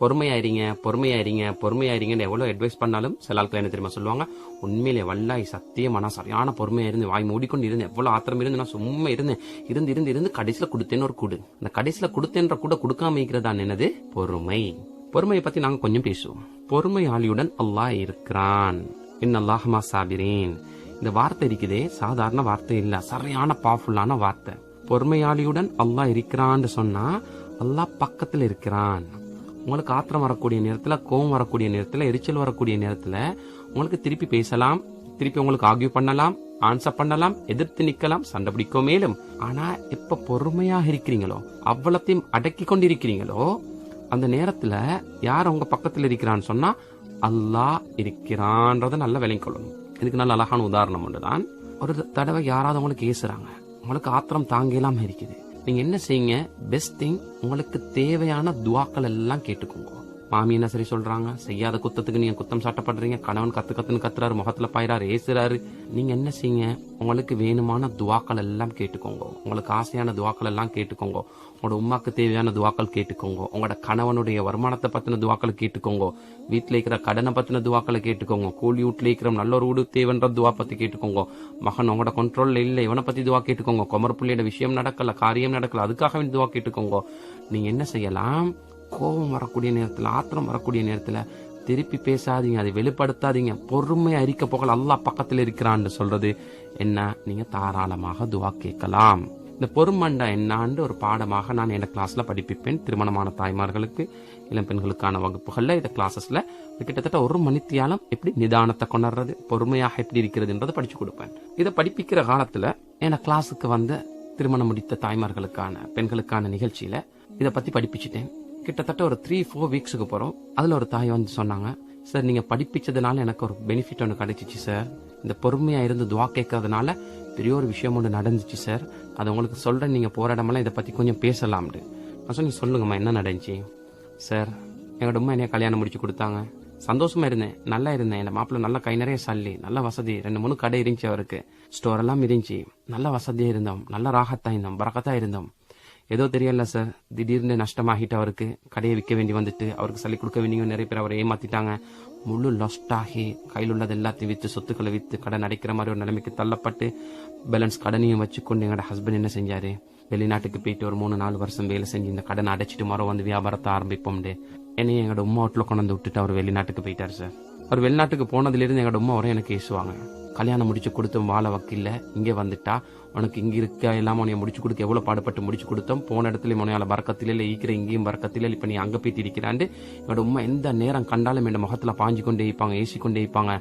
பொறுமையாயிருங்க பொறுமையாயிருங்க பொறுமையாயிருங்கன்னு எவ்வளோ அட்வைஸ் பண்ணாலும் சில ஆட்கள் என்ன தெரியுமா சொல்லுவாங்க? உண்மையிலே வல்லாய் சத்தியமா சரியான பொறுமையாக இருந்து வாய் மூடிக்கொண்டு இருந்தேன் எவ்வளோ ஆத்திரம் இருந்து நான் சும்மா இருந்தேன் இருந்து இருந்து இருந்து கடைசியில் கொடுத்தேன்னு ஒரு கூடு. இந்த கடைசியில் கொடுத்தேன்ற கூட கொடுக்காம இருக்கிறதான் என்னது? பொறுமை. பொறுமையை பற்றி நாங்கள் கொஞ்சம் பேசுவோம். பொறுமையாளியுடன் அல்லாஹ் இருக்கிறான். இன்னல்லாஹமா சாபிரேன். இந்த வார்த்தை இருக்குதே சாதாரண வார்த்தை இல்லை சரியான பவர்ஃபுல்லான வார்த்தை. பொறுமையாளியுடன் அல்லாஹ் இருக்கிறான்னு சொன்னா அல்லாஹ் பக்கத்தில் இருக்கிறான். உங்களுக்கு ஆத்திரம் வரக்கூடிய நேரத்தில் கோவம் வரக்கூடிய நேரத்தில் எரிச்சல் வரக்கூடிய நேரத்தில் உங்களுக்கு திருப்பி பேசலாம். திருப்பி உங்களுக்கு ஆகியோ பண்ணலாம் ஆன்சர் பண்ணலாம் எதிர்த்து நிக்கலாம் சண்டை பிடிக்கோ மேலும். ஆனா எப்ப பொறுமையாக இருக்கிறீங்களோ அவ்வளத்தையும் அடக்கி கொண்டிருக்கிறீங்களோ அந்த நேரத்துல யார் உங்க பக்கத்துல இருக்கிறான்னு சொன்னா அல்லாஹ் இருக்கிறான்றத நல்லா விளங்கிக்கொள்ளணும் இதுக்கு நல்ல அழகான உதாரணம் ஒன்றுதான். ஒரு தடவை யாராவது உங்களுக்கு ஏசுறாங்க உங்களுக்கு ஆத்திரம் தாங்கலாம இருக்குது. நீங்க என்ன செய்யுங்க? பெஸ்ட் திங் உங்களுக்கு தேவையான துவாக்கள் எல்லாம் கேட்டுக்கோங்க. மாமி என்ன சரி சொல்றாங்க? செய்யாத குத்தத்துக்கு நீங்க குத்தம் சாட்டப்படுறீங்க. கணவன் கத்து கத்துன்னு கத்துறாரு முகத்துல பாயிறாரு ஏசுறாரு. நீங்க என்ன செய்யுங்க? உங்களுக்கு வேணுமான துவாக்கள் எல்லாம் கேட்டுக்கோங்க. உங்களுக்கு ஆசையான துவாக்கள் எல்லாம் கேட்டுக்கோங்க. உங்களோட உமாக்கு தேவையான துவாக்கள் கேட்டுக்கோங்க. உங்களோட கணவனுடைய வருமானத்தை பத்தின துவாக்களை கேட்டுக்கோங்க. வீட்டுல இருக்கிற கடனை பத்தின துவாக்களை கேட்டுக்கோங்க. கூலி வீட்டுல இருக்கிற நல்ல ஒரு வீடு தேவைன்ற துவா பத்தி கேட்டுக்கோங்க. மகன் உங்களோட கண்ட்ரோல்ல இல்ல இவனை பத்தி துவா கேட்டுக்கோங்க. குமர் பிள்ளையோட விஷயம் நடக்கல காரியம் நடக்கல அதுக்காக துவா கேட்டுக்கோங்க. நீங்க என்ன செய்யலாம்? கோபம் வரக்கூடிய நேரத்தில் ஆத்திரம் வரக்கூடிய நேரத்தில் திருப்பி பேசாதீங்க அதை வெளிப்படுத்தாதீங்க. பொறுமையா அரிக்க போகல அல்லாஹ் பக்கத்தில் இருக்கிறான்னு சொல்றது என்ன? நீங்க தாராளமாக துவா கேட்கலாம். இந்த பொறுமண்டா என்னான்னு ஒரு பாடமாக நான் என் கிளாஸில் படிப்பிப்பேன். திருமணமான தாய்மார்களுக்கு இளம் பெண்களுக்கான வகுப்புகளில் இந்த கிளாஸஸில் கிட்டத்தட்ட ஒரு மணித்தியாலம் எப்படி நிதானத்தை கொண்டாடுறது பொறுமையாக எப்படி இருக்கிறதுன்றதை படித்து கொடுப்பேன். இதை படிப்பிக்கிற காலத்தில் என் கிளாஸுக்கு வந்த திருமணம் முடித்த தாய்மார்களுக்கான பெண்களுக்கான நிகழ்ச்சியில் இதை பற்றி படிப்பிச்சிட்டேன். கிட்டத்தட்ட ஒரு த்ரீ ஃபோர் வீக்ஸுக்கு போகிறோம் அதில் ஒரு தாய் வந்து சொன்னாங்க சார் நீங்கள் படிப்பிச்சதுனால எனக்கு ஒரு பெனிஃபிட் ஒன்று கிடைச்சிச்சு சார் இந்த பொறுமையாக இருந்து துவா கேட்கறதுனால பெரிய ஒரு விஷயம் ஒன்று நடந்துச்சு சார் அது உங்களுக்கு சொல்கிறேன் நீங்கள் போராடமெல்லாம் இதை பற்றி கொஞ்சம் பேசலாம்னு. நான் சொல்லி சொல்லுங்கம்மா என்ன நடந்துச்சு? சார் எங்களோட அம்மா என்னைய கல்யாணம் முடிச்சு கொடுத்தாங்க. சந்தோஷமா இருந்தேன் நல்லா இருந்தேன். என் மாப்பிள்ள நல்ல கை நிறைய சல்லி நல்ல வசதி ரெண்டு மூணு கடை இருந்துச்சு அவருக்கு. ஸ்டோர் எல்லாம் இருந்துச்சு நல்ல வசதியா இருந்தோம். நல்ல ராகத்தா இருந்தோம் பறக்கத்தா இருந்தோம். ஏதோ தெரியல சார் திடீர்னு நஷ்டமாகிட்டு அவருக்கு கடையை விற்க வேண்டி வந்துட்டு அவருக்கு சொல்லி கொடுக்க வேண்டிய நிறைய பேர் அவரை ஏமாத்திட்டாங்க. முழு லஸ்டாகி கையில் உள்ளது எல்லாத்தையும் விற்று சொத்துக்களை விற்று கடன் அடைக்கிற மாதிரி ஒரு நிலைமைக்கு தள்ளப்பட்டு பேலன்ஸ் கடனையும் வச்சுக்கொண்டு எங்களோட ஹஸ்பண்ட் என்ன செஞ்சாரு? வெளிநாட்டுக்கு போயிட்டு ஒரு மூணு நாலு வருஷம் வேலை செஞ்சு இந்த கடனை அடைச்சிட்டு மரம் வந்து வியாபாரத்தை ஆரம்பிப்போம்னு என்னையும் எங்களோட உமா வீட்டில் கொண்டு வந்து விட்டுட்டு அவர் வெளிநாட்டுக்கு போயிட்டார் சார் அவர் வெளிநாட்டுக்கு போனதுலேருந்து எங்களோட உமா வரும் எனக்கு ஏசுவாங்க. கல்யாணம் முடிச்சு கொடுத்தோம் வாழ வக்கில்ல. இங்கே வந்துட்டா. உனக்கு இங்கே இருக்க எல்லாம் உனைய முடிச்சு கொடுக்க எவ்வளோ பாடுபட்டு முடிச்சு கொடுத்தோம். போன இடத்துல உனையால் பறக்கத்தில் இல்லை ஈக்கிற இங்கேயும் பறக்கத்தில் இப்போ நீ அங்கே போய் இருக்கிறாண்டு. என்னோட உமா எந்த நேரம் கண்டாலும் என் முகத்தில் பாஞ்சு கொண்டே இருப்பாங்க ஏசி கொண்டே இருப்பாங்க.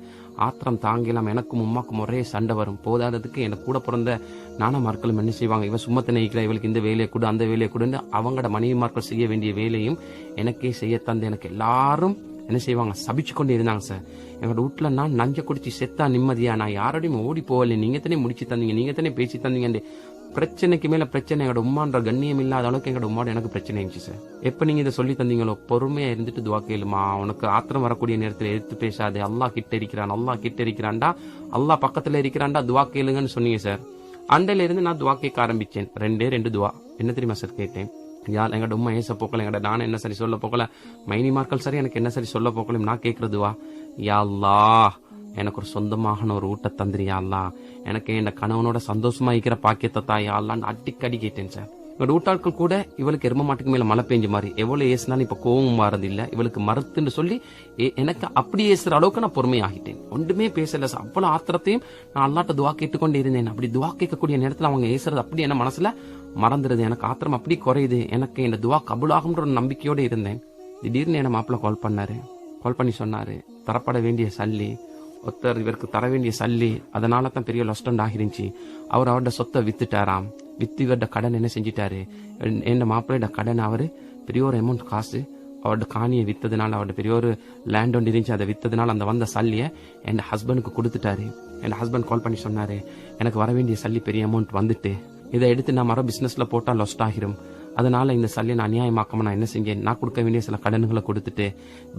ஆத்திரம் தாங்கிலாம் எனக்கும் உமாக்கும் ஒரே சண்டை வரும். போதாததுக்கு எனக்கு கூட பிறந்த நானமார்களும் என்ன செய்வாங்க? இவன் சும்மத்தனை இருக்கிற? இவளுக்கு இந்த வேலையை கொடு அந்த வேலையை கொடுன்னு அவங்களோட மனைவிமார்கள் செய்ய வேண்டிய வேலையும் எனக்கே செய்ய தந்து எனக்கு எல்லாரும் என்ன செய்வாங்க? சபிச்சு கொண்டே இருந்தாங்க சார் எங்களோட வீட்டுல நான் நஞ்ச குடிச்சு செத்தா நிம்மதியா? நான் யாரோடையும் ஓடி போகல. நீங்க தானே முடிச்சு தந்தீங்க. நீங்க தானே பேசி தந்தீங்க பிரச்சனைக்கு மேல பிரச்சனை. எங்களோட உமான்ற கண்ணியம் இல்லாத அளவுக்கு எங்களோட உமாவோட எனக்கு பிரச்சனை இருந்துச்சு சார் எப்ப நீங்க இதை சொல்லி தந்தீங்களோ பொறுமையா இருந்துட்டு துவா கேளுமா. உனக்கு ஆத்திரம் வரக்கூடிய நேரத்தில் எடுத்து பேசாது. அல்லா கிட்ட இருக்கிறான். அல்லா கிட்ட இருக்கிறான்டா. அல்லா பக்கத்துல இருக்கிறான்டா. துவா கேளுங்கன்னு சொன்னீங்க சார் அண்டையில இருந்து நான் துவா கேட்க ஆரம்பிச்சேன். ரெண்டே ரெண்டு துவா. என்ன தெரியுமா சார் கேட்டேன்? யார் எங்கட உண்மை ஏச போக்கல எங்கட நான் என்ன சரி சொல்ல போக்கல? மைனி மார்க்கள் சரி எனக்கு என்ன சரி சொல்ல போக்கலையும் நான் கேட்கறதுவா யாழ்லா எனக்கு ஒரு சொந்தமான ஒரு ஊட்ட தந்திரியா அல்லா எனக்கு என் கணவனோட சந்தோஷமா இருக்கிற பாக்கியத்தை தாயா அல்லான்னு அடிக்கடி கேட்டேன் சார். இவங்க ஊட்டாட்கள் கூட இவளுக்கு எரும மாட்டுக்கு மேல மழை பெஞ்ச மாதிரி. எவ்வளவு ஏசினாலும் இப்ப கோவம் மாறது இல்ல இவளுக்கு மறுத்துன்னு சொல்லி எனக்கு அப்படி ஏசுற அளவுக்கு நான் பொறுமையாகிட்டேன். ஒன்றுமே பேசல. அவ்வளவு ஆத்திரத்தையும் நான் அல்லாட்ட துவா கேட்டுக்கொண்டே இருந்தேன். அப்படி துவா கேட்கக்கூடிய நேரத்துல அவங்க ஏசுறது அப்படி என்ன மனசுல மறந்துடுது எனக்கு ஆத்திரம் அப்படி குறையுது. எனக்கு இந்த துவா கபுலாகும்ன்ற ஒரு நம்பிக்கையோட இருந்தேன். திடீர்னு என்ன மாப்பிள்ள கால் பண்ணாரு. கால் பண்ணி சொன்னாரு. தரப்பட வேண்டிய சல்லி ஒருத்தர் இவருக்கு தர வேண்டிய சல்லி அதனால தான் பெரிய லஸ்டண்ட் ஆகிருந்துச்சு அவர் அவரோட சொத்தை வித்துட்டாராம். வித்து இவரோட கடன் என்ன செஞ்சிட்டாரு? என் மாப்பிள்ளையோட கடன் அவரு? பெரிய ஒரு அமௌண்ட் காசு. அவரோட காணியை வித்ததுனால அவரோட பெரிய ஒரு லேண்ட் ஒன்று இருந்துச்சு. அதை வித்ததுனால அந்த வந்த சல்லியை என் ஹஸ்பண்டுக்கு கொடுத்துட்டாரு. என் ஹஸ்பண்ட் கால் பண்ணி சொன்னாரு எனக்கு வர வேண்டிய சல்லி பெரிய அமௌண்ட் வந்துட்டு. இதை எடுத்து நான் மரம் பிஸ்னஸில் போட்டால் லொஸ்ட் ஆகிரும் அதனால இந்த சல்லியை நான் அநியாயமாக்காம நான் என்ன செஞ்சேன்? நான் கொடுக்க வேண்டிய சில கடன்களை கொடுத்துட்டு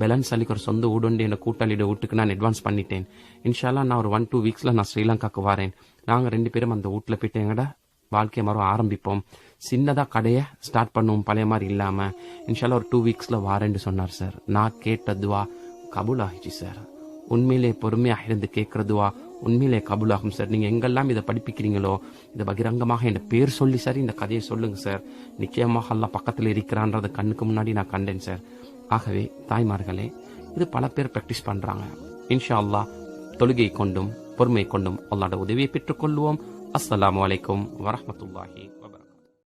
பேலன்ஸ் சல்லிக்கு ஒரு சொந்த வீடுண்டு என் கூட்டாளியோட வீட்டுக்கு நான் அட்வான்ஸ் பண்ணிட்டேன். இன்ஷால்லா நான் ஒரு ஒன் டூ வீக்ஸில் நான் ஸ்ரீலங்காக்கு வரேன். நாங்கள் ரெண்டு பேரும் அந்த வீட்டுல போயிட்டு எங்கட வாழ்க்கையை மரம் ஆரம்பிப்போம். சின்னதாக கடையை ஸ்டார்ட் பண்ணுவோம் பழைய மாதிரி இல்லாமல் இன்ஷால்லா ஒரு டூ வீக்ஸில் வாரேன்னு சொன்னார் சார் நான் கேட்ட துவா கபூல் ஆகிச்சு சார் உண்மையிலே பொறுமையாக இருந்து கேட்குறதுவா உண்மையிலே கபூலாகும் சார் நீங்கள் எங்கெல்லாம் இதை படிப்பிக்கிறீங்களோ இதை பகிரங்கமாக என் பேர் சொல்லி சார் இந்த கதையை சொல்லுங்கள் சார் நிச்சயமாக எல்லாம் பக்கத்தில் இருக்கிறான்றதை கண்ணுக்கு முன்னாடி நான் கண்டேன் சார் ஆகவே தாய்மார்களே இது பல பேர் ப்ராக்டிஸ் பண்ணுறாங்க இன்ஷா அல்லாஹ் தொழுகை கொண்டும் பொறுமை கொண்டும் அல்லாட உதவியை பெற்றுக்கொள்வோம். அஸ்லாம் வலைக்கும் வரமத்துல்லாஹி